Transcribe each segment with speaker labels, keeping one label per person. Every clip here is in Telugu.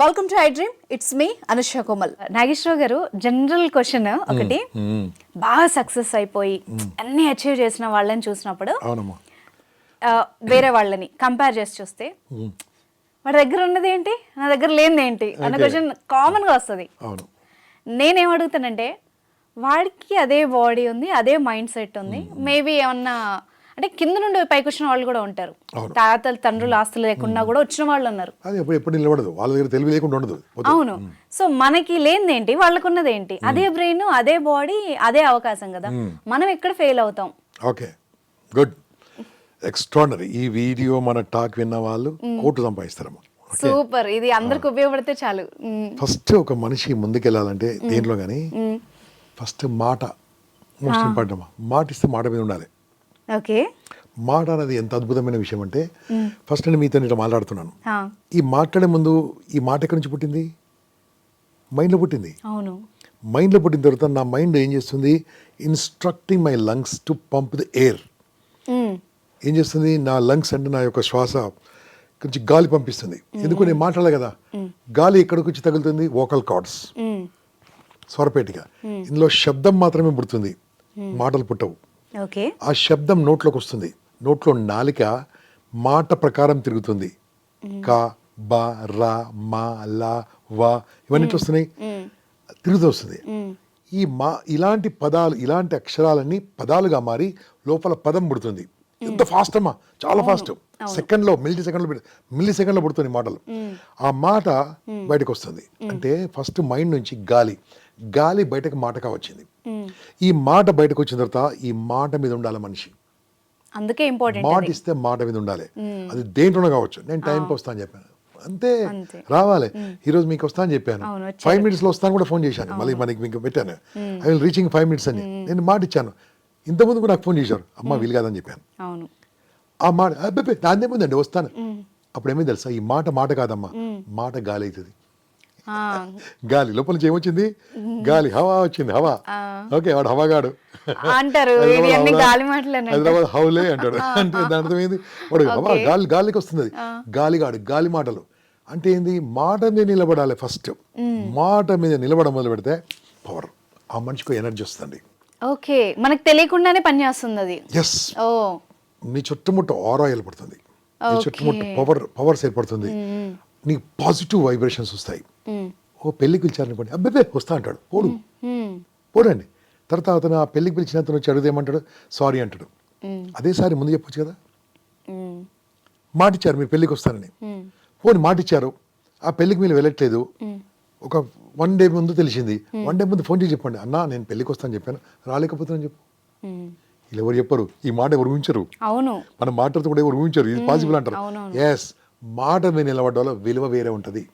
Speaker 1: Welcome to iDream it's me Anusha Komal Nageswara Rao గారు జనరల్ క్వశ్చన్ ఒకటి. బాగా సక్సెస్ అయిపోయి అన్ని అచీవ్ చేసిన వాళ్ళని చూసినప్పుడు వేరే వాళ్ళని కంపేర్ చేసి చూస్తే వాడి దగ్గర ఉన్నది ఏంటి? నా దగ్గర లేనిది ఏంటి? అన్న. క్వశ్చన్ కామన్గా వస్తుంది.
Speaker 2: అవును.
Speaker 1: నేనేం అడుగుతానంటే వాడికి అదే బాడీ ఉంది అదే మైండ్ సెట్ ఉంది మేబీ ఏమన్నా అంటే కింద నుండి పైకి వచ్చిన వాళ్ళు కూడా ఉంటారు. తాతలు తండ్రులు ఆస్తులు లేకుండా కూడా వచ్చిన వాళ్ళు ఉన్నారు.
Speaker 2: అది ఎప్పుడు ఎప్పుడు నిలబడదు. వాళ్ళ దగ్గర తెలివి లేకుండా ఉండదు.
Speaker 1: అవును. సో మనకి లేనిది ఏంటి వాళ్ళకున్నది ఏంటి అదే బ్రెయిన్ అదే బాడీ అదే అవకాశం కదా. మనం ఎక్కడ ఫెయిల్ అవుతాం?
Speaker 2: ఓకే. గుడ్. ఎక్స్ట్రాడనరీ ఈ వీడియో మన టాక్ విన్న వాళ్ళు కోట్లు సంపాదిస్తారమ్మా
Speaker 1: సూపర్. ఇది అందరికి ఉపయోగపడితే చాలు.
Speaker 2: ఫస్ట్ ఒక మనిషి ముందుకెళ్ళాలంటే దేంట్లో కానీ ఫస్ట్ మాట మోస్ట్ ఇంపార్టెంట్ మాట ఇస్తే మాట మీద ఉండాలి.
Speaker 1: ఓకే.
Speaker 2: మాట అనేది ఎంత అద్భుతమైన విషయం అంటే ఫస్ట్ నేను మీతో ఇట్లా మాట్లాడుతున్నాను. ఈ మాట్లాడే ముందు ఈ మాట ఎక్కడి నుంచి పుట్టింది? మైండ్లో పుట్టింది.
Speaker 1: అవును.
Speaker 2: మైండ్లో పుట్టిన తర్వాత నా మైండ్ ఏం చేస్తుంది? Instructing my lungs to pump the air. ఏం చేస్తుంది? నా లంగ్స్ అంటే నా యొక్క శ్వాస కొంచెం గాలి పంపిస్తుంది. ఎందుకు నేను మాట్లాడాలి కదా? గాలి ఎక్కడికి వచ్చి తగులుతుంది? వోకల్ కార్డ్స్
Speaker 1: మ్మ్.
Speaker 2: స్వరపేటిక. ఇందులో శబ్దం మాత్రమే పుడుతుంది. మాటలు పుట్టవు. ఆ శబ్దం నోట్లోకి వస్తుంది. నోట్లో నాలిక మాట ప్రకారం తిరుగుతుంది. క బ ర మ ల వ ఇవన్నీ వస్తున్నాయి? తిరుగుతూ వస్తుంది. ఈ మా ఇలాంటి పదాలు ఇలాంటి అక్షరాలన్నీ పదాలుగా మారి లోపల పదం పుడుతుంది. ఎంత ఫాస్ట్ అమ్మా! చాలా ఫాస్ట్ సెకండ్లో మిల్లీ సెకండ్లో మిల్లీ సెకండ్లో పుడుతుంది మాటలు. ఆ మాట బయటకు వస్తుంది. అంటే ఫస్ట్ మైండ్ నుంచి గాలి. గాలి బయటకు మాటగా వచ్చింది. ఈ మాట బయటకు వచ్చిన తర్వాత ఈ మాట మీద ఉండాలి మనిషి.
Speaker 1: అందుకే ఇంపార్టెంట్
Speaker 2: మాట ఇస్తే మాట మీద ఉండాలి. అది దేంట్లోనే కావచ్చు. నేను టైంకి వస్తా అని చెప్పాను. అంతే. రావాలి. ఈ రోజు మీకు వస్తా అని చెప్పాను. ఫైవ్ మినిట్స్లో వస్తాను కూడా ఫోన్ చేశాను. మళ్ళీ మనకి మీకు పెట్టాను. I will reaching five minutes అని. నేను మాట ఇచ్చాను. ఇంతకుముందు కూడా నాకు ఫోన్ చేశారు. అమ్మ వీలు కాదని చెప్పాను. ఆ మాట దాని ఏముందండి వస్తాను. అప్పుడు ఏమైంది తెలుసా? ఈ మాట మాట కాదమ్మా. మాట గాలి అవుతుంది. గాలి లోపల నుంచి ఏమొచ్చింది? గాలి హవా వచ్చింది హవా. ఓకే వాడు హవాగాడు.
Speaker 1: అంటారు
Speaker 2: హైదరాబాద్ హౌలే అంటాడు. అంటే దాని అర్థం ఏంది? వాడు హవా గాలి గాలికి వస్తుంది అది. గాలిగాడు గాలి మాటలు. అంటే ఏంది? మాట మీద నిలబడాలి ఫస్ట్ మాట మీద నిలబడ మొదలు పెడితే పవర్ ఆ మనిషికి ఎనర్జీ వస్తుంది.
Speaker 1: ఓకే. మనకు తెలియకుండానే పని చేస్తుంది అది.
Speaker 2: ఎస్
Speaker 1: ఓ.
Speaker 2: నీ చుట్టుముట్ట ఆరా ఏర్పడుతుంది. నీ చుట్టుముట్ట పవర్ పవర్స్ ఏర్పడుతుంది. నీకు పాజిటివ్ వైబ్రేషన్స్ వస్తాయి. ఓ పెళ్ళికి పిలిచారనుకోండి అబ్బాయి వస్తా అంటాడు. పోడు. పోడండి. తర్వాత అతను ఆ పెళ్ళికి పిలిచిన అతను వచ్చి అడిగితే ఏమంటాడు? సారీ అంటాడు. అదే సారి ముందు చెప్పొచ్చు కదా?
Speaker 1: మ్మ్.
Speaker 2: మాట ఇచ్చారు మీరు పెళ్ళికి వస్తానని
Speaker 1: మ్మ్.
Speaker 2: పోనీ మాట ఇచ్చారు ఆ పెళ్ళికి మీరు వెళ్ళట్లేదు. ఒక వన్ డే ముందు తెలిసింది. వన్ డే ముందు ఫోన్ చేసి చెప్పండి. అన్నా నేను పెళ్ళికి వస్తాను చెప్పాను. రాలేకపోతున్నాను చెప్పు. వీళ్ళు ఎవరు చెప్పరు. ఈ మాట ఎవరు ఊహించరు.
Speaker 1: అవును.
Speaker 2: మన మాటలతో కూడా ఎవరు ఊహించరు. ఇది పాసిబుల్ అంటారు. ఎస్ మాట మీద నిలబడ్డ విలువ వేరే ఉంటుంది.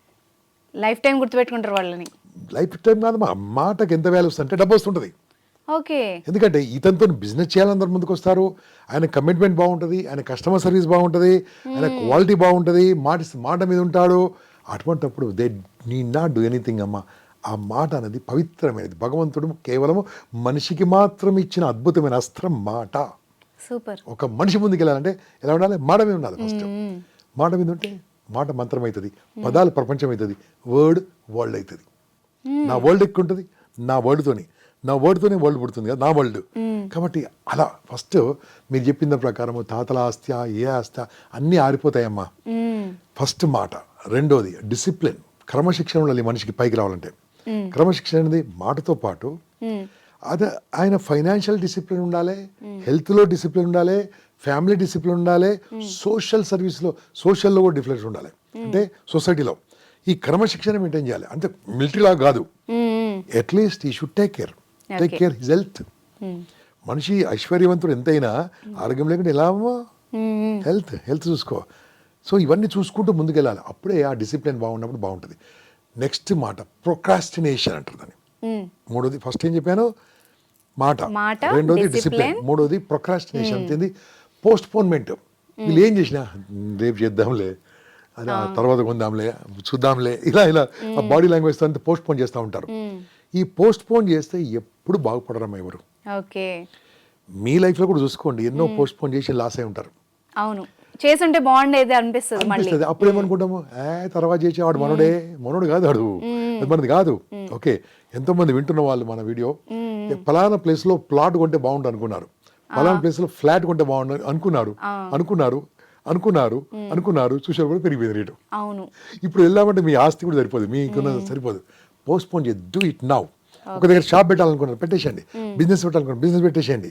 Speaker 1: లైఫ్ టైం గుర్తుపెట్టుకుంటారు వాళ్ళని.
Speaker 2: లైఫ్ టైం కాదు మా మాటకి ఎంత వాల్యూ వస్తుంది అంటే డబ్బు వస్తుంటుంది.
Speaker 1: ఓకే.
Speaker 2: ఎందుకంటే ఇతనితో బిజినెస్ చేయాలందరూ ముందుకు వస్తారు ఆయన కమిట్మెంట్ బాగుంటుంది ఆయన కస్టమర్ సర్వీస్ బాగుంటుంది ఆయన క్వాలిటీ బాగుంటుంది మాట మాట మీద ఉంటాడు. అటువంటప్పుడు they need not do anything అమ్మా. ఆ మాట అనేది పవిత్రమైనది. భగవంతుడు కేవలం మనిషికి మాత్రం ఇచ్చిన అద్భుతమైన అస్త్రం మాట.
Speaker 1: సూపర్.
Speaker 2: ఒక మనిషి ముందుకు వెళ్ళాలంటే ఎలా ఉండాలి? మాట మీద ఉండాలి ఫస్ట్ మాట మీద ఉంటే మాట మంత్రం అవుతుంది పదాలు ప్రపంచం అవుతుంది వర్డ్ వరల్డ్ అవుతుంది. నా వరల్డ్ ఎక్కువ ఉంటుంది నా వర్డ్తోని నా వర్డ్తోనే వరల్డ్ పుడుతుంది కదా నా వరల్డ్ కాబట్టి అలా ఫస్ట్ మీరు చెప్పిన ప్రకారము తాతల ఆస్తి ఏ ఆస్తి అన్నీ ఆరిపోతాయమ్మా. ఫస్ట్ మాట. రెండోది డిసిప్లిన్ క్రమశిక్షణ ఉండాలి మనిషికి పైకి రావాలంటే. క్రమశిక్షణ అనేది మాటతో పాటు అదే ఆయన ఫైనాన్షియల్ డిసిప్లిన్ ఉండాలి హెల్త్లో డిసిప్లిన్ ఉండాలి ఫ్యామిలీ డిసిప్లిన్ ఉండాలి సోషల్ సర్వీస్లో సోషల్లో కూడా డిఫరెన్స్ ఉండాలి. అంటే సొసైటీలో ఈ క్రమశిక్షణ మెయింటైన్ చేయాలి. అంటే మిలిటరీలా కాదు. At least he should take care take care his health మనిషి ఐశ్వర్యవంతుడు ఎంతైనా ఆరోగ్యం లేకుండా ఎలా హెల్త్ హెల్త్ చూసుకో. సో ఇవన్నీ చూసుకుంటూ ముందుకెళ్ళాలి. అప్పుడే ఆ డిసిప్లిన్ బాగున్నప్పుడు బాగుంటుంది. నెక్స్ట్ మాట ప్రొక్రాస్టినేషన్ అంటారు దాన్ని. మూడోది ఫస్ట్ ఏం చెప్పాను? మాట. రెండోది. డిసిప్లిన్ మూడోది ప్రొక్రాస్టినేషన్ అంతేంది? పోస్ట్ పోన్మెంట్ వీళ్ళు ఏం చేసినా రేపు చేద్దాంలే అది ఆ తర్వాత కొందాంలే చూద్దాంలే ఇలా ఇలా ఆ బాడీ లాంగ్వేజ్ అంతా పోస్ట్ పోన్ చేస్తూ ఉంటారు. ఈ పోస్ట్ పోన్ చేస్తే ఎప్పుడు బాగుపడరమ్మా ఎవరు.
Speaker 1: ఓకే.
Speaker 2: మీ లైఫ్లో కూడా చూసుకోండి ఎన్నో పోస్ట్ పోన్ చేసి లాస్ అయి ఉంటారు.
Speaker 1: అవును. చేసుంటే బాగుండేది అనిపిస్తుంది
Speaker 2: అప్పుడు ఏమనుకుంటాము ఏ తర్వాత చేసి వాడు మనోడే మనోడు కాదు వాడు. మనది కాదు. ఓకే. ఎంతో మంది వింటున్న వాళ్ళు మన వీడియో. ఫలానా ప్లేస్లో ప్లాట్ కొంటే బాగుండు అనుకున్నారు. ఫలానా ప్లేస్లో ఫ్లాట్ కొంటే బాగుండు అనుకున్నారు. అనుకున్నారు అనుకున్నారు అనుకున్నారు చూసారు కూడా పెరిగిపోయింది రేటు
Speaker 1: అవును.
Speaker 2: ఇప్పుడు వెళ్ళామంటే మీ ఆస్తి కూడా సరిపోదు మీకున్న సరిపోదు. పోస్ట్ పోన్ చేసి డూ ఇట్ నౌ ఒక దగ్గర షాప్ పెట్టాలనుకున్నారు పెట్టేసేయండి. బిజినెస్ పెట్టాలనుకున్నారు బిజినెస్ పెట్టేసేయండి.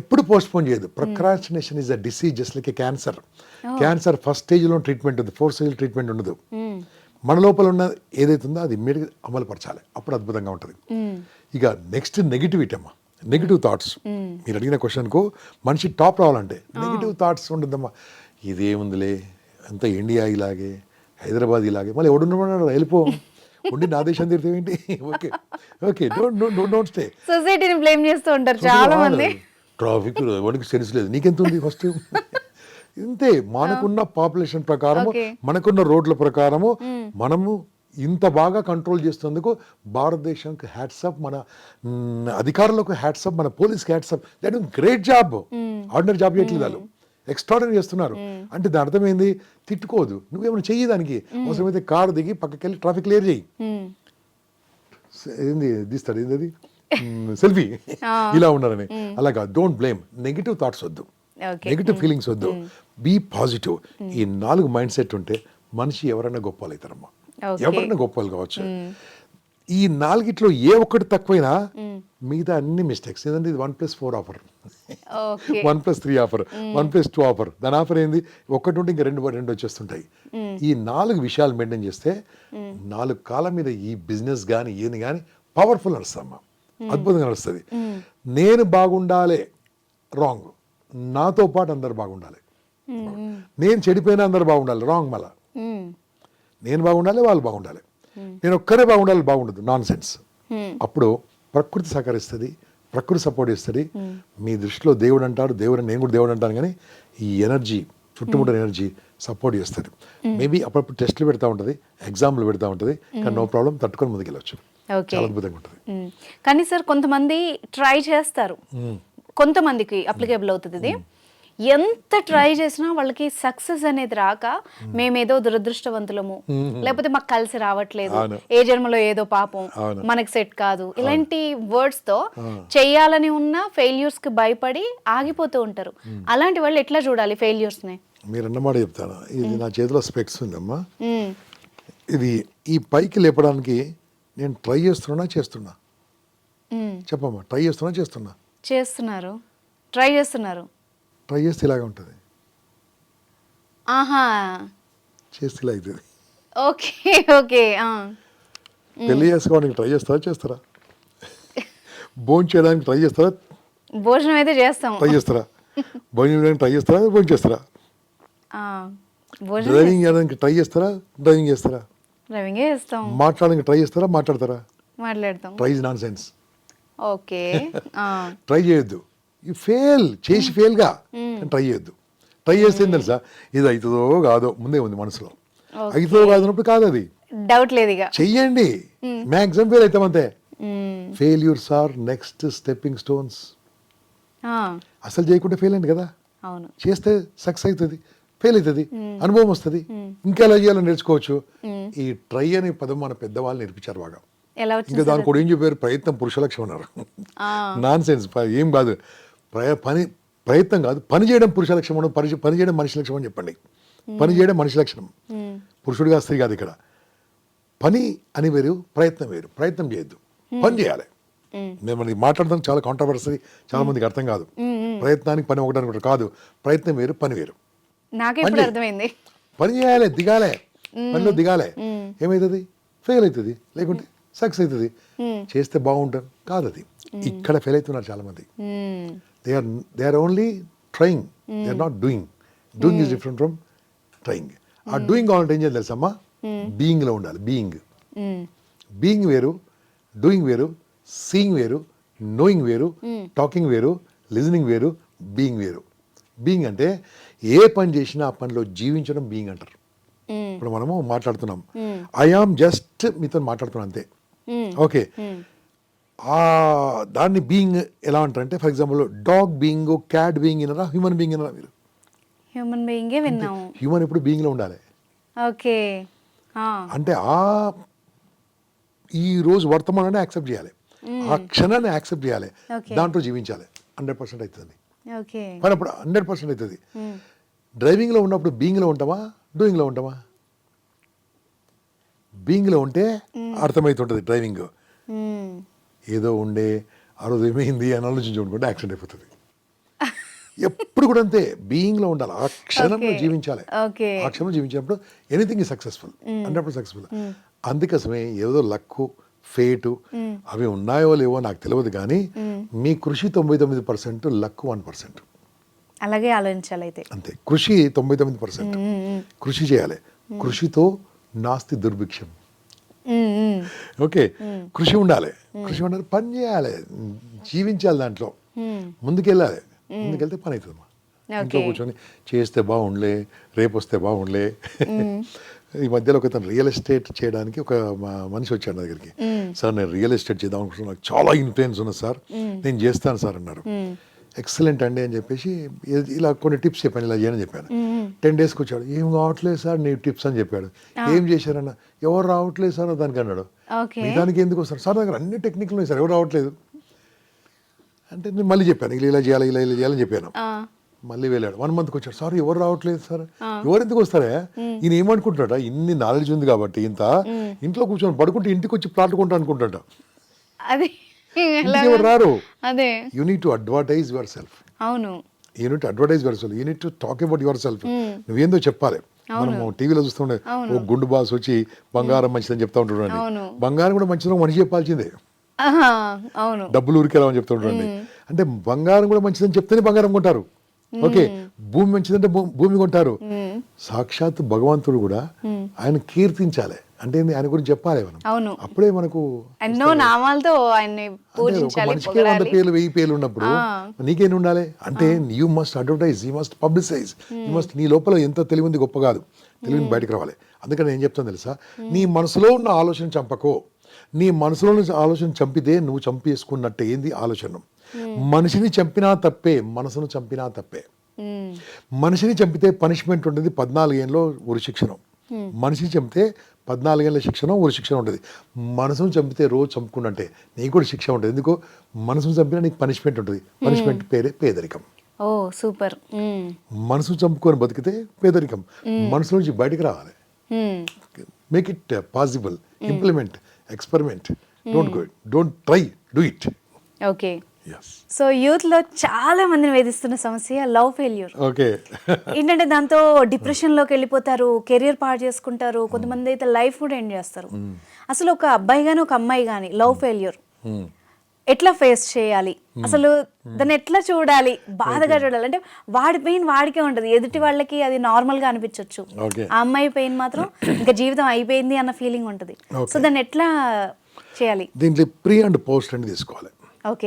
Speaker 2: ఎప్పుడు పోస్ట్ పోన్ చేయదు procrastination is a disease just like a cancer cancer first స్టేజ్లో ట్రీట్మెంట్ ఉంది ఫోర్త్ స్టేజ్ ట్రీట్మెంట్ ఉండదు. మన లోపల ఉన్న ఏదైతే ఉందో అది ఇమ్మీడియట్ అమలు పరచాలి అప్పుడు అద్భుతంగా ఉంటుంది. ఇక నెక్స్ట్ నెగిటివిటీ అమ్మా. నెగిటివ్ థాట్స్ మీరు అడిగిన క్వశ్చన్కు మనిషి టాప్ రావాలంటే నెగిటివ్ థాట్స్ ఉంటుందమ్మా. ఇదేముందిలే? అంత ఇండియా ఇలాగే హైదరాబాద్ ఇలాగే. మళ్ళీ ఎవడున్నాడు వెళ్ళిపో. ఉండి నా దేశం తిరితే ఏంటి? Okay. Okay don't don't don't stay
Speaker 1: సొసైటీని బ్లేమ్ చేస్తూ ఉంటారు చాలా మంది.
Speaker 2: ట్రాఫిక్ వాడికి సెన్స్ లేదు. నీకెంత ఉంది ఫస్ట్ ఇంతే. మనకున్న పాపులేషన్ ప్రకారము
Speaker 1: Okay.
Speaker 2: మనకున్న రోడ్ల ప్రకారము మనము ఇంత బాగా కంట్రోల్ చేస్తున్నందుకు భారతదేశానికి హ్యాట్సప్ మన అధికారులకు హ్యాట్సప్ మన పోలీస్కి hats off that great job ordinary job చేయట్లేదు వాళ్ళు. ఎక్స్ట్రాడనరీ చేస్తున్నారు. అంటే దాని అర్థం ఏంది? తిట్టుకోదు నువ్వేమైనా చెయ్యి దానికి. అవసరమైతే కారు దిగి పక్కకి వెళ్ళి ట్రాఫిక్ క్లియర్ చేయి. ఏంది? తీస్తాడు ఏంది అది? సెల్ఫీ ఇలా ఉన్నారని. అలాగా డోంట్ బ్లేమ్ నెగిటివ్ థాట్స్ వద్దు. నెగిటివ్ ఫీలింగ్స్ వద్దు. బీ పాజిటివ్ ఈ నాలుగు మైండ్ సెట్ ఉంటే మనిషి ఎవరైనా గొప్పలు అవుతారమ్మా. ఎవరైనా గొప్పలు కావచ్చు. ఈ నాలుగిట్లో ఏ ఒక్కటి తక్కువైనా మిగతా అన్ని మిస్టేక్స్ ఏంటంటే ఇది? One plus four offer one plus three offer one plus two offer దాని ఆఫర్ ఏంది? ఒక్కటి ఉంటే ఇంకా రెండు రెండు వచ్చేస్తుంటాయి. ఈ నాలుగు విషయాలు మెయింటైన్ చేస్తే నాలుగు కాలం మీద ఈ బిజినెస్ కానీ ఏది కానీ పవర్ఫుల్ నడుస్తామా అద్భుతంగా నడుస్తుంది. నేను బాగుండాలి. రాంగ్ నాతో పాటు అందరు బాగుండాలి. నేను చెడిపోయినా అందరు బాగుండాలి. రాంగ్ మళ్ళా. నేను బాగుండాలి వాళ్ళు బాగుండాలి. నేను ఒక్కరే బాగుండాలి బాగుండదు. నాన్ సెన్స్ అప్పుడు ప్రకృతి సహకరిస్తుంది ప్రకృతి సపోర్ట్ ఇస్తుంది మీ దృష్టిలో దేవుడు అంటారు దేవుడు నేను కూడా దేవుడు అంటాను కానీ ఈ ఎనర్జీ చుట్టుముట్టిన ఎనర్జీ సపోర్ట్ చేస్తుంది. మేబీ అప్పుడప్పుడు టెస్ట్లు పెడతా ఉంటుంది ఎగ్జామ్లు పెడతా ఉంటుంది కానీ నో ప్రాబ్లం తట్టుకొని ముందుకెళ్ళొచ్చు.
Speaker 1: ఓకే
Speaker 2: చాలా అద్భుతంగా ఉంటుంది.
Speaker 1: కానీ సార్ కొంతమంది ట్రై చేస్తారు. కొంతమందికి అప్లికేబుల్ అవుతుంది ఇది. ఎంత ట్రై చేసినా వాళ్ళకి సక్సెస్ అనేది రాక మేమేదో దురదృష్టవంతులము. లేకపోతే మాకు కలిసి రావట్లేదు. ఏ జన్మలో ఏదో పాపం. మనకి సెట్ కాదు. ఇలాంటి వర్డ్స్తో చెయ్యాలని ఉన్న ఫెయిల్యూర్స్కి భయపడి ఆగిపోతూ ఉంటారు. అలాంటి వాళ్ళు ఎట్లా చూడాలి ఫెయిల్యూర్స్ని?
Speaker 2: మీరు అన్నమాట చెప్తాను. ఇది నా చేతిలో స్పెక్స్ ఉందమ్మా.
Speaker 1: మ్మ్.
Speaker 2: ఇది ఈ పైకి లేపడానికి నేను ట్రై చేస్తున్నా చేస్తున్నా.
Speaker 1: మ్మ్.
Speaker 2: చెప్పమ్మా ట్రై చేస్తున్నా చేస్తున్నా?
Speaker 1: చేస్తున్నారు. ట్రై చేస్తున్నారు.
Speaker 2: ట్రై చేస్తే ఇలాగ ఉంటుంది.
Speaker 1: ఆహా.
Speaker 2: చేస్తే ఇలా అవుతుంది
Speaker 1: ఓకే ఓకే.
Speaker 2: పెళ్ళి చేసుకోవడానికి ట్రై చేస్తారా చేస్తారా? భోజనం చేయడానికి ట్రై చేస్తారా
Speaker 1: భోజనం అయితే చేస్తాం.
Speaker 2: ట్రై చేస్తారా? భోజనం చేయడానికి ట్రై చేస్తారా భోజనం చేస్తారా? డ్రైవింగ్ చేయడానికి ట్రై చేస్తారా డ్రైవింగ్ చేస్తారా?
Speaker 1: డ్రైవింగ్ చేస్తాం.
Speaker 2: మాట్లాడడానికి ట్రై చేస్తారా మాట్లాడతారా?
Speaker 1: మాట్లాడతాం.
Speaker 2: Try is nonsense
Speaker 1: okay
Speaker 2: try చేయొద్దు. ఈ ఫెయిల్ చేసి ఫెయిల్గా ట్రై చేయొద్దు. ట్రై చేస్తే ఏం తెలుసా? ఇది అవుతుందో కాదో ముందే ఉంది మనసులో. అవుతుందో కాదు అన్నప్పుడు కాదు అది
Speaker 1: డౌట్ లేదు
Speaker 2: చెయ్యండి. మ్యాక్సిమం ఫెయిల్ అవుతాం అంతే. Failures are next stepping stones అసలు చేయకుండా ఫెయిల్ అయింది కదా? చేస్తే సక్సెస్ అవుతుంది ఫెయిల్ అవుతుంది అనుభవం వస్తుంది. ఇంకెలా చేయాలని నేర్చుకోవచ్చు. ఈ ట్రై అనే పదం మన పెద్దవాళ్ళు నేర్పించారు బాగా. ఇంకా దాని కూడా ఏం చెప్పారు? ప్రయత్నం పురుష లక్ష్యం అన్నారు నాన్ సెన్స్ ఏం కాదు. ప్రయ పని ప్రయత్నం కాదు. పని చేయడం పురుష లక్షణం పని పని చేయడం మనిషి లక్షణం అని చెప్పండి. పని చేయడం మనిషి లక్షణం. పురుషుడిగా స్త్రీ కాదు ఇక్కడ. పని అని వేరు ప్రయత్నం వేరు. ప్రయత్నం చేయొద్దు. పని చేయాలి. నేను మనకి మాట్లాడడం చాలా కాంట్రవర్సరీ చాలా మందికి అర్థం కాదు. ప్రయత్నానికి పని ఒకటి అనుకుంటారు. కాదు. ప్రయత్నం వేరు పని వేరు.
Speaker 1: అర్థమైంది.
Speaker 2: పని చేయాలి దిగాలే. పనిలో దిగాలే. ఏమవుతుంది ఫెయిల్ అవుతుంది లేకుంటే సక్సెస్ అవుతుంది చేస్తే బాగుంటుంది కాదు అది ఇక్కడ ఫెయిల్ అవుతున్నారు చాలా మంది.
Speaker 1: మ్మ్.
Speaker 2: They are they are only trying they are not doing doing is different from trying ఆ డూయింగ్ కావాలంటే ఏం చేయాలి తెలుసమ్మా బీయింగ్లో ఉండాలి బీయింగ్. బీయింగ్ వేరు డూయింగ్ వేరు సీయింగ్ వేరు నోయింగ్ వేరు టాకింగ్ వేరు లిజనింగ్ వేరు బీయింగ్ వేరు బీయింగ్ అంటే ఏ పని చేసినా ఆ పనిలో జీవించడం బీయింగ్ అంటారు.
Speaker 1: మ్మ్.
Speaker 2: ఇప్పుడు మనము మాట్లాడుతున్నాం. ఐ ఆమ్ జస్ట్ మీతో మాట్లాడుతున్నాను అంతే. ఓకే ఆ దాన్ని బీయింగ్ ఎలా అంటారంటే for example dog being cat being ఇనరా human being ఇనరా మీరు?
Speaker 1: హ్యూమన్ బీయింగే విన్నాము.
Speaker 2: హ్యూమన్ ఎప్పుడు బీయింగ్లో ఉండాలి.
Speaker 1: ఓకే. ఆ,
Speaker 2: అంటే ఆ ఈ రోజు వర్తమానాన్ని యాక్సెప్ట్ చేయాలి. ఆ క్షణాన్ని యాక్సెప్ట్ చేయాలి. దాంట్లో జీవించాలి. హండ్రెడ్ పర్సెంట్ అవుతుంది కానీ అప్పుడు హండ్రెడ్ పర్సెంట్ అవుతుంది డ్రైవింగ్లో ఉన్నప్పుడు బీయింగ్లో ఉంటామా? డూయింగ్లో ఉంటామా? బీయింగ్లో ఉంటే అర్థమవుతుంటుంది డ్రైవింగ్. ఏదో ఉండే ఆ రోజు ఏమైంది అని ఆలోచించుకుంటే యాక్సిడెంట్ అయిపోతుంది. ఎప్పుడు కూడా అంతే బీయింగ్లో ఉండాలి. ఆ క్షణంలో. జీవించాలి. ఆ క్షణం జీవించినప్పుడు ఎనీథింగ్ ఈ సక్సెస్ఫుల్. Hundred successful. అందుకోసమే ఏదో లక్కు ఫేటు అవి ఉన్నాయో లేవో నాకు తెలియదు కానీ మీ కృషి తొంభై తొమ్మిది పర్సెంట్ లక్ వన్ పర్సెంట్.
Speaker 1: అలాగే ఆలోచించాలి అయితే.
Speaker 2: అంతే. కృషి తొంభై తొమ్మిది పర్సెంట్. కృషి చేయాలి. కృషితో నాస్తి దుర్భిక్షం. ఓకే. కృషి ఉండాలి. కృషి ఉండాలి. పని చేయాలి. జీవించాలి దాంట్లో. ముందుకెళ్ళాలి. ముందుకెళ్తే పని అవుతుంది ఇంట్లో కూర్చొని చేస్తే బాగుండలే రేపు వస్తే బాగుండలే. ఈ మధ్యలో ఒక తను రియల్ ఎస్టేట్ చేయడానికి ఒక మనిషి వచ్చాడు నా దగ్గరికి. సార్ నేను రియల్ ఎస్టేట్ చేద్దాం అనుకుంటున్నాను. నాకు చాలా ఇన్ఫ్లుయెన్స్ ఉన్నది సార్. నేను చేస్తాను సార్ అన్నారు ఎక్సలెంట్ అండి అని చెప్పేసి ఇలా కొన్ని టిప్స్ చెప్పాను ఇలా చేయని చెప్పాను. టెన్ డేస్కి వచ్చాడు. ఏం కావట్లేదు సార్ నీ టిప్స్ అని చెప్పాడు. ఏం చేశారన్న? ఎవరు రావట్లేదు సార్ దానికి అన్నాడు. దానికి ఎందుకు వస్తారు? సార్ దగ్గర అన్ని టెక్నిక్లు ఉన్నాయి సార్ ఎవరు రావట్లేదు. అంటే నేను మళ్ళీ చెప్పాను ఇలా ఇలా చేయాలి ఇలా ఇలా చేయాలని చెప్పాను. మళ్ళీ వెళ్ళాడు. వన్ మంత్కి వచ్చాడు. సార్ ఎవరు రావట్లేదు సార్. ఎవరు ఎందుకు వస్తారా? ఈయన ఏమనుకుంటాడా ఇన్ని నాలెడ్జ్ ఉంది కాబట్టి ఇంత ఇంట్లో కూర్చొని పడుకుంటే ఇంటికి వచ్చి ప్లాట్ కొంటా అనుకుంటాడా
Speaker 1: అది.
Speaker 2: ఎవరు రారు?
Speaker 1: అదే.
Speaker 2: You need to advertise yourself
Speaker 1: అవును.
Speaker 2: You need advertise yourself you need to talk about yourself నువ్వేందో చెప్పాలి. మనము టీవీలో చూస్తుండే ఓ గుండు బాస్ వచ్చి బంగారం మంచిదని చెప్తా ఉంటుండండి. బంగారం కూడా మంచిదని మనిషి చెప్పాల్సిందే.
Speaker 1: అవును.
Speaker 2: డబ్బులు ఊరికెళ్ళమని చెప్తా ఉంటుండండి అంటే బంగారం కూడా మంచిదని చెప్తేనే బంగారం కొంటారు. ఓకే భూమి మంచిదంటే భూమి కొంటారు. సాక్షాత్ భగవంతుడు కూడా ఆయన కీర్తించాలి. అంటే? ఆయన గురించి చెప్పాలి మనం.
Speaker 1: అవును.
Speaker 2: అప్పుడే మనకు
Speaker 1: ఎన్నో నామాలతో ఆయన్ని పూజించాలి
Speaker 2: మనిషికి వంద పేర్లు వెయ్యి పేర్లు ఉన్నప్పుడు నీకేం ఉండాలి? అంటే you must advertise you must publicize you must నీ లోపల ఎంత తెలివి ఉంది గొప్ప కాదు. తెలివిని బయటకు రావాలి. అందుకని నేను చెప్తాను తెలుసా? నీ మనసులో ఉన్న ఆలోచన చంపకో. నీ మనసులో ఆలోచన చంపితే నువ్వు చంపేసుకున్నట్టే ఏంది ఆలోచన? మనిషిని చంపినా తప్పే మనసును చంపినా తప్పే. మనిషిని చంపితే పనిష్మెంట్ ఉంటుంది పద్నాలుగేళ్ళలో ఉరి శిక్షణ మనిషిని చంపితే పద్నాలుగేళ్ళ శిక్షణ ఉరి శిక్షణ ఉంటుంది. మనసును చంపితే రోజు చంపుకున్నట్టే నీకు కూడా శిక్ష ఉంటుంది. ఎందుకు? మనసును చంపినా నీకు పనిష్మెంట్ ఉంటుంది. పనిష్మెంట్ పేరే పేదరికం.
Speaker 1: ఓ సూపర్.
Speaker 2: మనసు చంపుకొని బతికితే పేదరికం. మనసు నుంచి బయటికి రావాలి. Make it possible implement experiment don't go don't try do it
Speaker 1: okay. So యూత్లో చాలా మందిని వేధిస్తున్న సమస్య లవ్ ఫెయిల్యూర్.
Speaker 2: ఓకే
Speaker 1: ఏంటంటే దాంతో డిప్రెషన్లోకి వెళ్ళిపోతారు కెరియర్ పాడు చేసుకుంటారు కొంతమంది అయితే లైఫ్ కూడా ఎండ్ చేస్తారు. అసలు ఒక అబ్బాయి గాని ఒక అమ్మాయి గాని లవ్ ఫెయిల్యూర్ ఎట్లా ఫేస్ చేయాలి? అసలు దాన్ని ఎట్లా చూడాలి? బాధగా చూడాలి. అంటే వాడి పెయిన్ వాడికే ఉంటది. ఎదుటి వాళ్ళకి అది నార్మల్గా అనిపించవచ్చు ఆ అమ్మాయి పెయిన్ మాత్రం ఇంకా జీవితం అయిపోయింది అన్న ఫీలింగ్ ఉంటది. సో దాన్ని ఎట్లా చేయాలి?
Speaker 2: దీంట్లో ప్రీ అండ్ పోస్ట్ అని తీసుకోవాలి.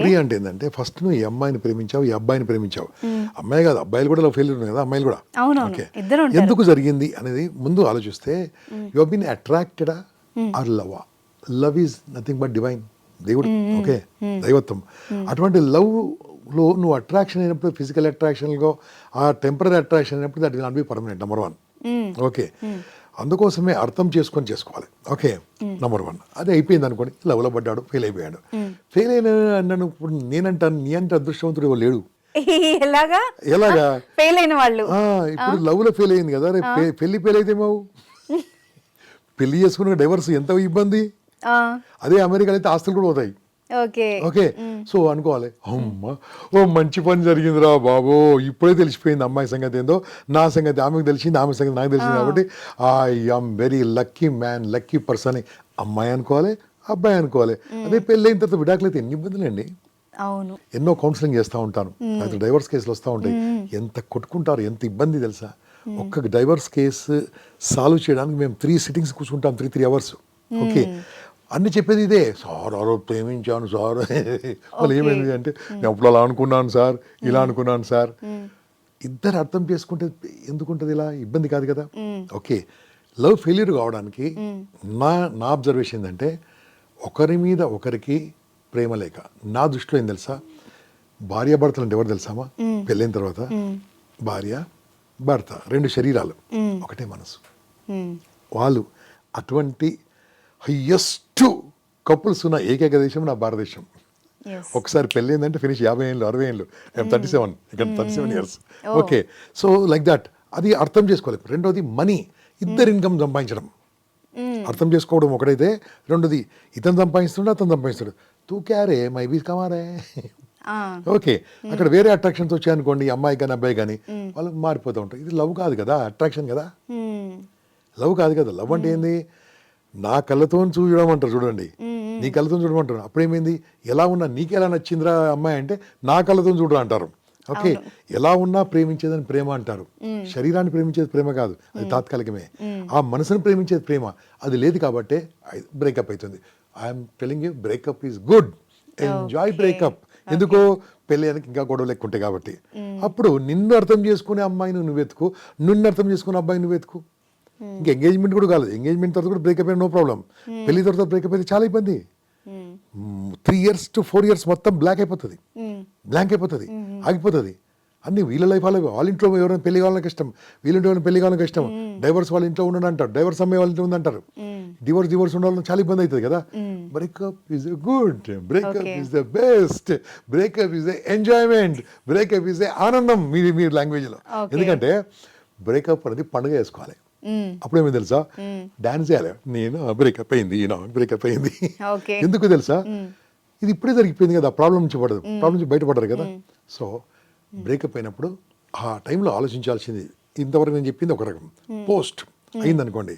Speaker 2: ప్రీ అంటే ఏంటంటే ఫస్ట్ నువ్వు ఈ అమ్మాయిని ప్రేమించావు ఈ అబ్బాయిని ప్రేమించావు. అమ్మాయి కాదు అబ్బాయిలు కూడా ఫెయిల్ ఉన్నాయి కదా అమ్మాయిలు కూడా. ఓకే. ఎందుకు జరిగింది అనేది ముందు ఆలోచిస్తే you been అట్రాక్టెడా or love love is nothing but divine దేవుడు. ఓకే. దైవత్వం. అటువంటి లవ్లో నువ్వు అట్రాక్షన్ అయినప్పుడు ఫిజికల్ అట్రాక్షన్లో ఆ టెంపరీ అట్రాక్షన్ అయినప్పుడు that will not be permanent number one okay. అందుకోసమే అర్థం చేసుకొని చేసుకోవాలి. ఓకే నంబర్ వన్ అది అయిపోయింది అనుకోండి. లవ్లో పడ్డాడు ఫెయిల్ అయిపోయాడు. ఫెయిల్ అయిన ఇప్పుడు నేనంటాను నీ అంటే అదృష్టవంతుడు లేడు?
Speaker 1: ఎలాగా?
Speaker 2: ఎలాగా?
Speaker 1: ఫెయిల్ అయిన వాళ్ళు.
Speaker 2: ఇప్పుడు లవ్లో ఫెయిల్ అయింది కదా పెళ్ళి ఫెయిల్ అయితే మావు? పెళ్ళి చేసుకున్న డైవర్స్ ఎంత ఇబ్బంది? అదే అమెరికాలో అయితే ఆస్తులు కూడా పోతాయి.
Speaker 1: ఓకే.
Speaker 2: సో అనుకోవాలి. అమ్మ ఓ మంచి పని జరిగిందిరా బాబు. ఇప్పుడే తెలిసిపోయింది అమ్మాయి సంగతి ఏందో. నా సంగతి ఆమెకు తెలిసింది ఆమె సంగతి నాకు తెలిసింది కాబట్టి I am very lucky man lucky person అమ్మాయి అనుకోవాలి అబ్బాయి అనుకోవాలి. అదే పెళ్ళి అయిన తర్వాత విడాకులు అయితే ఎన్ని ఇబ్బందులండి
Speaker 1: అవును.
Speaker 2: ఎన్నో కౌన్సిలింగ్ చేస్తూ ఉంటాను. అయితే డైవర్స్ కేసులు వస్తూ ఉంటాయి. ఎంత కొట్టుకుంటారు ఎంత ఇబ్బంది తెలుసా? ఒక్క డైవర్స్ కేసు సాల్వ్ చేయడానికి మేము త్రీ సిట్టింగ్స్ కూర్చుంటాం త్రీ త్రీ అవర్స్ ఓకే. అన్ని చెప్పేది ఇదే. సార్ ఆ రోజు ప్రేమించాను సార్. వాళ్ళు ఏమైంది అంటే నేను అప్పుడు అలా అనుకున్నాను సార్ ఇలా అనుకున్నాను సార్. ఇద్దరు అర్థం చేసుకుంటే ఎందుకుంటుంది ఇలా? ఇబ్బంది కాదు కదా? ఓకే. లవ్ ఫెయిల్యూర్ కావడానికి నా నా అబ్జర్వేషన్ ఏంటంటే ఒకరి మీద ఒకరికి ప్రేమ లేక నా దృష్టిలో ఏం తెలుసా? భార్యాభర్తలు అంటే ఎవరు తెలుసామా? పెళ్ళైన తర్వాత భార్య భర్త రెండు శరీరాలు ఒకటే మనసు. వాళ్ళు అటువంటి హయ్యెస్ట్ కపుల్స్ ఉన్న ఏకైక దేశం నా భారతదేశం. ఒకసారి పెళ్ళి ఏంటంటే ఫినిష్ యాభై ఏళ్ళు అరవై ఏళ్ళు. Thirty seven. ఇక్కడ thirty seven years okay so like that అది అర్థం చేసుకోవాలి రెండోది మనీ. ఇద్దరు ఇన్కమ్ సంపాదించడం. అర్థం చేసుకోవడం ఒకటైతే రెండోది ఇతను సంపాదిస్తుండే అతను సంపాదిస్తాడు తూ క్యారే మై బీ కమారే ఓకే అక్కడ వేరే అట్రాక్షన్స్ వచ్చాయనుకోండి అమ్మాయి కానీ అబ్బాయి కానీ వాళ్ళు మారిపోతూ ఉంటారు. ఇది లవ్ కాదు కదా అట్రాక్షన్ కదా. లవ్ కాదు కదా. లవ్ అంటే ఏంది? నా కళ్ళతో చూడడం. అంటారు చూడండి నీ కళ్ళతో చూడమంటారు. అప్పుడేమైంది? ఎలా ఉన్నా నీకు ఎలా నచ్చిందిరా అమ్మాయి అంటే నా కళ్ళతో చూడరా అంటారు. ఓకే. ఎలా ఉన్నా ప్రేమించేదని ప్రేమ అంటారు. శరీరాన్ని ప్రేమించేది ప్రేమ కాదు. అది తాత్కాలికమే. ఆ మనసును ప్రేమించేది ప్రేమ. అది లేదు కాబట్టే బ్రేకప్ అవుతుంది. I'm telling you breakup is good enjoy breakup ఎందుకో? పెళ్ళి ఇంకా గొడవలు ఎక్కువ ఉంటాయి కాబట్టి. అప్పుడు నిన్ను అర్థం చేసుకునే అమ్మాయిని నువ్వు వెతుకు నిన్ను అర్థం చేసుకునే అబ్బాయిని నువ్వు వెతుకు ఇంకా ఎంగేజ్మెంట్ కూడా కాలేదు. ఎంగేజ్మెంట్ తర్వాత కూడా బ్రేకప్ అయినా నో ప్రాబ్లం పెళ్ళి తర్వాత బ్రేకప్ అయితే చాలా ఇబ్బంది. Three years to four years మొత్తం బ్లాక్ అయిపోతుంది. బ్లాంక్ అయిపోతుంది. ఆగిపోతుంది. అన్ని వీళ్ళ లైఫ్ వాళ్ళ వాళ్ళ ఇంట్లో ఎవరైనా పెళ్ళి కావాలని ఇష్టం వీళ్ళ ఇంట్లో ఎవరైనా పెళ్ళి కావాలని ఇష్టం డైవర్స్ వాళ్ళ ఇంట్లో ఉండడం అంటారు. డైవర్స్ అమ్మాయి వాళ్ళ ఇంట్లో ఉందంటారు డివోర్స్ డివోర్స్ ఉండాలని చాలా ఇబ్బంది అవుతుంది కదా. Breakup is a good breakup
Speaker 1: Okay.
Speaker 2: Is the best breakup is a enjoyment breakup is a ఆనందం. మీ మీ లాంగ్వేజ్లో. ఎందుకంటే బ్రేకప్ అనేది పండుగ చేసుకోవాలి.
Speaker 1: మ్మ్.
Speaker 2: అప్పుడేమో తెలుసా? డాన్స్ చేయాలి. నేను బ్రేకప్ అయింది ఈయన బ్రేకప్ అయింది. ఎందుకు తెలుసా? ఇది ఇప్పుడే జరిగిపోయింది కదా ప్రాబ్లం నుంచి పడదు. ప్రాబ్లం నుంచి బయటపడరు కదా. సో బ్రేకప్ అయినప్పుడు ఆ టైంలో ఆలోచించాల్సింది ఇంతవరకు నేను చెప్పింది ఒక రకం. పోస్ట్ అయిందనుకోండి.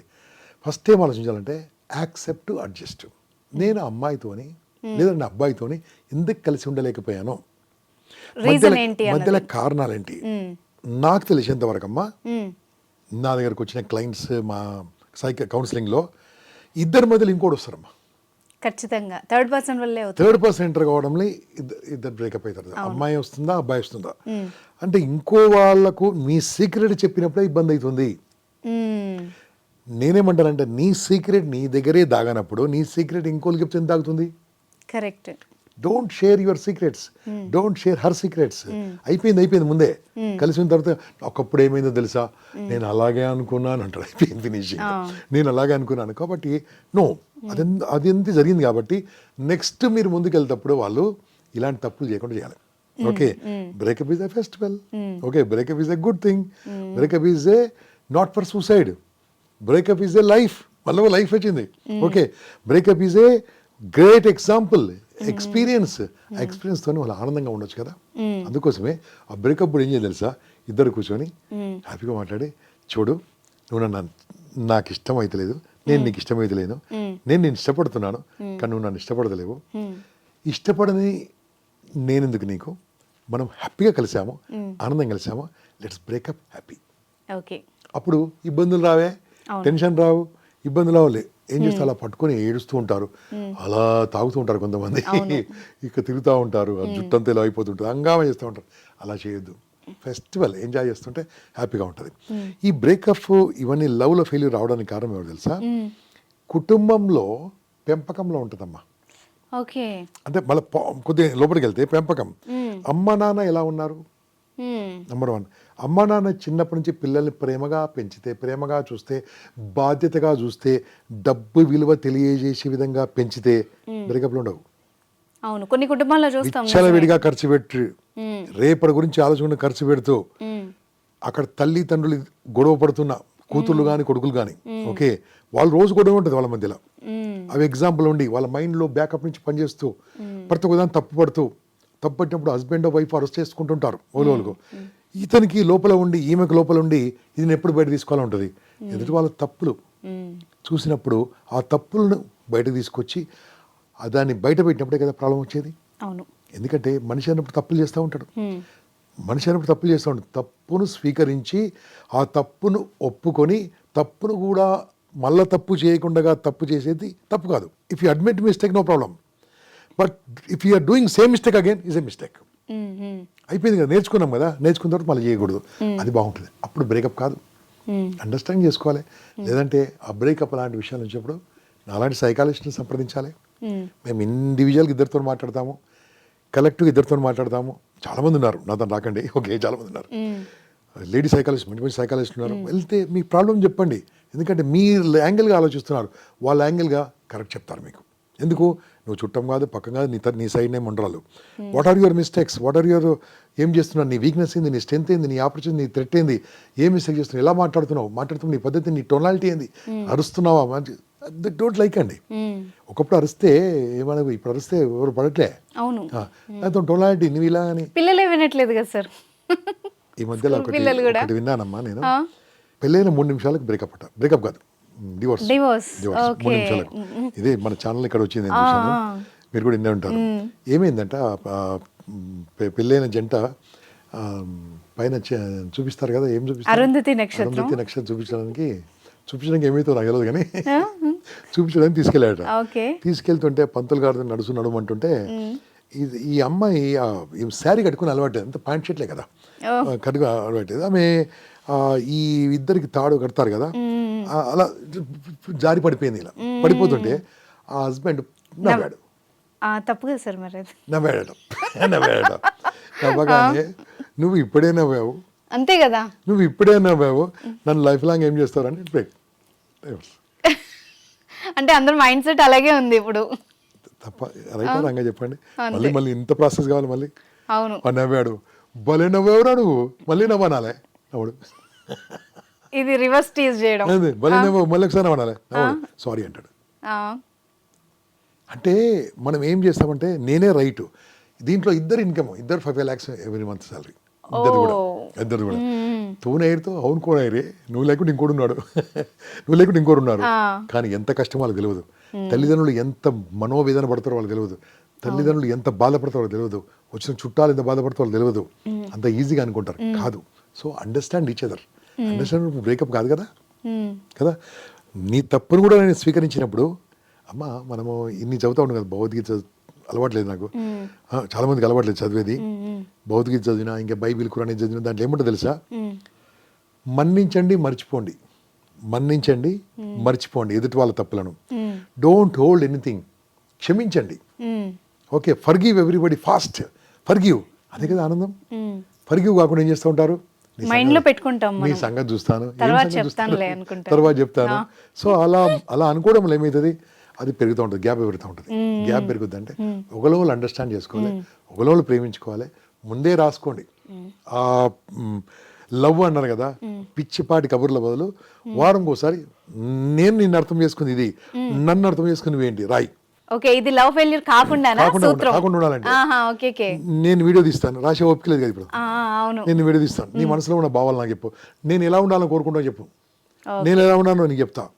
Speaker 2: ఫస్ట్ ఏం ఆలోచించాలంటే యాక్సెప్ట్ అడ్జస్ట్. నేను అమ్మాయితోని లేదా నా అబ్బాయితోని ఎందుకు కలిసి ఉండలేకపోయాను? మధ్యలో- కారణాలేంటి. నాకు తెలిసేంత వరకు అమ్మా
Speaker 1: మ్మ్.
Speaker 2: నా దగ్గరకు వచ్చిన క్లయింట్స్ మా సైక కౌన్సిలింగ్లో ఇద్దరి మధ్యలో ఇంకోటి వస్తారమ్మా.
Speaker 1: ఖచ్చితంగా. థర్డ్ పర్సన్ వల్లే
Speaker 2: థర్డ్ పర్సన్ ఎంటర్ కావడంలో ఇద్దరు బ్రేకప్ అవుతారు. అమ్మాయి వస్తుందా అబ్బాయి వస్తుందా? అంటే ఇంకో వాళ్ళకు మీ సీక్రెట్ చెప్పినప్పుడే ఇబ్బంది అవుతుంది. నేనేమంటానంటే నీ సీక్రెట్ నీ దగ్గరే దాగనప్పుడు నీ సీక్రెట్ ఇంకోళ్ళకి చెప్తే ఎంత తాగుతుంది
Speaker 1: correct
Speaker 2: don't share your secrets don't share her secrets అయిపోయింది అయిపోయింది ముందే. కలిసిన తర్వాత ఒకప్పుడు ఏమైందో తెలుసా? నేను అలాగే అనుకున్నాను అంటాడు అయిపోయింది ఫినిషింగ్ నేను అలాగే అనుకున్నాను. కాబట్టి నో అది అది ఎంత జరిగింది కాబట్టి నెక్స్ట్ మీరు ముందుకు వాళ్ళు ఇలాంటి తప్పులు చేయకుండా చేయాలి. Okay breakup is a festival okay breakup is a good thing breakup is a not for suicide breakup is a life మళ్ళీ లైఫ్ వచ్చింది. Okay breakup is a great example experience ఆ ఎక్స్పీరియన్స్ తోనే వాళ్ళు ఆనందంగా ఉండొచ్చు కదా. అందుకోసమే ఆ బ్రేకప్ ఏం చేయాలి తెలుసా? ఇద్దరు కూర్చొని హ్యాపీగా మాట్లాడి చూడు నువ్వు నన్ను నాకు ఇష్టం అయితలేదు నేను నీకు ఇష్టం అయితలేను నేను నేను ఇష్టపడుతున్నాను కానీ నువ్వు నన్ను ఇష్టపడతలేవు ఇష్టపడని నేనెందుకు నీకు? మనం హ్యాపీగా కలిసాము ఆనందం కలిసాము లెట్స్ బ్రేకప్ హ్యాపీ.
Speaker 1: ఓకే
Speaker 2: అప్పుడు ఇబ్బందులు రావే. టెన్షన్ రావు ఇబ్బందులు రావులే. ఏం చేస్తే అలా పట్టుకొని ఏడుస్తూ ఉంటారు. అలా తాగుతూ ఉంటారు కొంతమంది. ఇక తిరుగుతూ ఉంటారు. జుట్టంతా ఇలా అయిపోతుంటుంది. హంగామా చేస్తూ ఉంటారు. అలా చేయొద్దు. ఫెస్టివల్ ఎంజాయ్ చేస్తుంటే హ్యాపీగా ఉంటుంది. ఈ బ్రేకప్ ఇవన్నీ లవ్లో ఫెయిల్యూర్ రావడానికి కారణం ఎవరు తెలుసా? కుటుంబంలో పెంపకంలో ఉంటుందమ్మా.
Speaker 1: ఓకే.
Speaker 2: అంటే మళ్ళీ కొద్దిగా లోపలికి వెళ్తే పెంపకం. అమ్మ నాన్న ఎలా ఉన్నారు. నెంబర్ వన్ అమ్మ నాన్న చిన్నప్పటి నుంచి పిల్లల్ని ప్రేమగా పెంచితే ప్రేమగా చూస్తే బాధ్యతగా చూస్తే డబ్బు విలువ తెలియజేసే విధంగా పెంచితే బ్రేకప్లు ఉండవు.
Speaker 1: అవును. కొన్ని కుటుంబాల్లో చూస్తాం
Speaker 2: విచ్చలవిడిగా ఖర్చు పెట్టి రేపటి గురించి ఆలోచన ఖర్చు పెడుతూ. అక్కడ తల్లి తండ్రులు గొడవ పడుతున్న కూతుళ్ళు కానీ కొడుకులు కానీ ఓకే? వాళ్ళు రోజు గొడవ ఉంటుంది వాళ్ళ మధ్యలో. అవి ఎగ్జాంపుల్ ఉండి వాళ్ళ మైండ్లో బ్యాకప్ నుంచి పనిచేస్తూ ప్రతి ఒక్కదాన్ని తప్పు పడుతూ తప్పు పట్టినప్పుడు హస్బెండ్ వైఫ్ అరెస్ట్ చేసుకుంటుంటారు ఓలోలకు ఇతనికి లోపల ఉండి ఈమెకు లోపల ఉండి ఇది ఎప్పుడు బయట తీసుకోవాలని ఉంటుంది. ఎదుటి వాళ్ళ తప్పులు. చూసినప్పుడు ఆ తప్పులను బయట తీసుకొచ్చి దాన్ని బయట పెట్టినప్పుడే కదా ప్రాబ్లం వచ్చేది?
Speaker 1: అవును.
Speaker 2: ఎందుకంటే మనిషి అన్నప్పుడు తప్పులు చేస్తూ ఉంటాడు. మనిషి అన్నప్పుడు తప్పులు చేస్తూ ఉంటాడు. తప్పును స్వీకరించి ఆ తప్పును ఒప్పుకొని తప్పును కూడా మళ్ళా తప్పు చేయకుండా తప్పు చేసేది తప్పు కాదు. If you admit mistake no problem but if you are doing same mistake again is a mistake. అయిపోయింది కదా నేర్చుకున్నాం కదా నేర్చుకున్న తర్వాత మళ్ళీ చేయకూడదు. అది బాగుంటుంది. అప్పుడు బ్రేకప్ కాదు. అండర్స్టాండ్ చేసుకోవాలి. లేదంటే ఆ బ్రేకప్ అలాంటి విషయాలు వచ్చినప్పుడు అలాంటి సైకాలజిస్ట్ని సంప్రదించాలి.
Speaker 1: మ్మ్.
Speaker 2: ఇండివిజువల్గా ఇద్దరితో మాట్లాడతాము కలెక్టివ్ ఇద్దరితో మాట్లాడతాము. చాలామంది ఉన్నారు. నాతో రాకండి. ఓకే చాలామంది ఉన్నారు. లేడీ సైకాలజిస్ట్ మంచి మంచి సైకాలజిస్ట్ ఉన్నారు. వెళ్తే మీ ప్రాబ్లం చెప్పండి. ఎందుకంటే మీ యాంగిల్గా ఆలోచిస్తున్నారు. వాళ్ళ యాంగిల్గా కరెక్ట్ చెప్తారు మీకు. ఎందుకు? నువ్వు చుట్టం కాదు పక్కం కాదు నీ నీ side name ఉండరాలు what are your mistakes what are your ఏం చేస్తున్నావు? నీ వీక్నెస్ ఏంది? నీ స్ట్రెంత్ ఏంది? నీ ఆపర్చునిటీ నీ థ్రెట్ ఏంది? ఏం మిస్టేక్ చేస్తున్నావు? ఎలా మాట్లాడుతున్నావు? మాట్లాడుతున్నావు నీ పద్ధతి నీ టొనాలిటీ ఏంది? అరుస్తున్నావా? మంచి డోంట్ లైక్ అండి. ఒకప్పుడు అరిస్తే ఏమన్నా ఇప్పుడు అరిస్తే ఎవరు పడట్లే.
Speaker 1: అవును.
Speaker 2: అతను టొనాలిటీ నువ్వు ఇలా అని.
Speaker 1: పిల్లలే వినట్లేదు కదా సార్?
Speaker 2: ఈ మధ్యలో ఒకటి విన్నానమ్మా నేను. పెళ్ళైన మూడు నిమిషాలకు బ్రేకప్ అట. బ్రేకప్ కాదు. డివోర్స్. డివోర్స్ మూడు. నిమిషాలకు ఇదే మన ఛానల్ ఇక్కడ వచ్చింది మీరు కూడా వినే ఉంటారు. ఏమైందంట ఆ, పె- పెళ్ళైన జంట పైన చూపిస్తారు కదా ఏం చూపిస్తారు?
Speaker 1: అరుంధతి నక్షత్రం.
Speaker 2: అరుంధతి నక్షత్రం చూపించడానికి చూపించడానికి ఏమైతే నాకు తెలియదు కానీ చూపించడానికి తీసుకెళ్ళాడట. తీసుకెళ్తుంటే పంతులు గారు నడుసు నడమంటుంటే ఇది ఈ అమ్మాయి శారీ కట్టుకుని అలవాటు అంత ప్యాంట్ షర్ట్లే కదా. కట్టుకుని అలవాటు ఆమె ఈ ఇద్దరికి తాడు కడతారు కదా. ఆ, అలా జారి పడిపోయింది ఇలా. పడిపోతుంటే ఆ హస్బెండ్ నవ్వాడు.
Speaker 1: ఆ, తప్పు కదా సార్ మరి అది.
Speaker 2: నవ్వాడట. నవ్వాడట. నవ్వగానే నువ్వు ఇప్పుడే నవ్వావు.
Speaker 1: అంతే కదా.
Speaker 2: నువ్వు ఇప్పుడే నవ్వావు. నన్ను లైఫ్ లాంగ్ ఏం చేస్తారని బ్రేక్
Speaker 1: అంటే అందరు మైండ్ సెట్ అలాగే ఉంది ఇప్పుడు.
Speaker 2: తప్ప రైటా రంగా చెప్పండి. మళ్ళీ మళ్ళీ ఇంత ప్రాసెస్ కావాలి మళ్ళీ.
Speaker 1: అవును.
Speaker 2: వాడు నవ్వాడు. భలే నవ్వేవరా నువ్వు. మళ్ళీ నవ్వనాలే. నవ్వుడు.
Speaker 1: ఇది రివర్స్ టీజ్ చేయడం.
Speaker 2: అదే నవ్వు మళ్ళీ ఒకసారి నవ్వుడు సారీ అంటాడు.
Speaker 1: ఆ,
Speaker 2: అంటే మనం ఏం చేస్తామంటే నేనే రైట్. దీంట్లో ఇద్దరు ఇన్కమ్ ఇద్దరు five five lakhs every month salary ఇద్దరు కూడా. ఇద్దరు కూడా. తూనే ఎయిర్తో అవును కోన ఎయిరే నువ్వు లేకుండా ఇంకోటి ఉన్నాడు. నువ్వు లేకుండా ఇంకోటి ఉన్నారు కానీ ఎంత కష్టం వాళ్ళకి తెలియదు తల్లిదండ్రులు ఎంత మనోవేదన పడతారో వాళ్ళకి తెలియదు తల్లిదండ్రులు ఎంత బాధపడతారో వాళ్ళకి తెలియదు వచ్చిన చుట్టాలు ఎంత బాధపడతారో వాళ్ళకి తెలియదు అంత ఈజీగా అనుకుంటారు. కాదు. So understand each other understand breakup కాదు కదా? కదా? నీ తప్పును కూడా నేను స్వీకరించినప్పుడు అమ్మ మనము ఇన్ని చదువుతా ఉన్నాం కదా భగవద్గీత చదువు- అలవాట్లేదు నాకు. చాలా మందికి అలవాట్లేదు చదివేది. భగవద్గీత చదివినా ఇంకా బైబిల్ కురాని చదివిన దాంట్లో ఏముంటో తెలుసా? మన్నించండి మర్చిపోండి. మన్నించండి మర్చిపోండి ఎదుటి వాళ్ళ తప్పులను. డోంట్ హోల్డ్ ఎనీథింగ్ క్షమించండి. Okay forgive everybody fast forgive అదే కదా ఆనందం. ఫర్గివ్ కాకుండా ఏం చేస్తూ ఉంటారు? సంగతి-
Speaker 1: లో పెట్టుకుంటాం
Speaker 2: నీ. సంగతి చూస్తాను.
Speaker 1: తర్వాత
Speaker 2: సంగతి
Speaker 1: చెప్తానులే
Speaker 2: చూస్తాను?
Speaker 1: అనుకుంటాం.
Speaker 2: తర్వాత చెప్తాను. సో అలా అలా అనుకోవడం ఏమవుతుంది అది పెరుగుతూ ఉంటుంది గ్యాప్ పెరుగుతూ ఉంటుంది. గ్యాప్ పెరుగుద్ది అంటే ఒకలో వాళ్ళు అండర్స్టాండ్ చేసుకోవాలి ఒకలో వాళ్ళు ప్రేమించుకోవాలి. ముందే రాసుకోండి. ఆ లవ్ అన్నారు కదా పిచ్చిపాటి కబుర్ల బదులు వారంకి ఒకసారి నేను నిన్ను అర్థం చేసుకుంది ఇది నన్ను అర్థం చేసుకుని ఏంటి? రాయి.
Speaker 1: ఓకే ఇది లవ్ ఫెయిల్యూర్
Speaker 2: కాకుండా కాకుండా ఉండాలండి. నేను వీడియో తీస్తాను. రాసే ఓపిక లేదు కదా ఇప్పుడు. నేను విడదీస్తాను. నీ మనసులో ఉన్న భావాలు నాకు చెప్పు. నేను ఎలా ఉండాలని కోరుకుంటా చెప్పు. నేను ఎలా ఉన్నానో నీకు చెప్తా.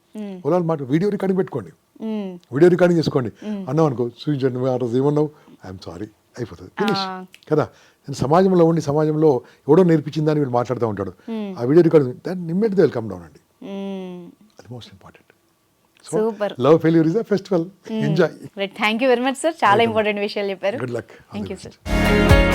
Speaker 2: ఒకవేళ మాట వీడియో రికార్డింగ్ పెట్టుకోండి. వీడియో రికార్డింగ్ చేసుకోండి. అన్నావు అనుకో చూపించండి ఆ రోజు ఏమన్నావు? I'm sorry. అయిపోతుంది. ఫినిష్ కదా? నేను సమాజంలో ఉండి సమాజంలో ఎవడో నేర్పించిందని వీళ్ళు మాట్లాడుతూ ఉంటాడు. ఆ వీడియో రికార్డింగ్ దాన్ని నిమ్మేటి వెల్కమ్ డౌన్ అండి. అది most important so. Love failure is a festival enjoy
Speaker 1: thank you very much sir చాలా ఇంపార్టెంట్ విషయాలు చెప్పారు.
Speaker 2: Good luck
Speaker 1: thank you sir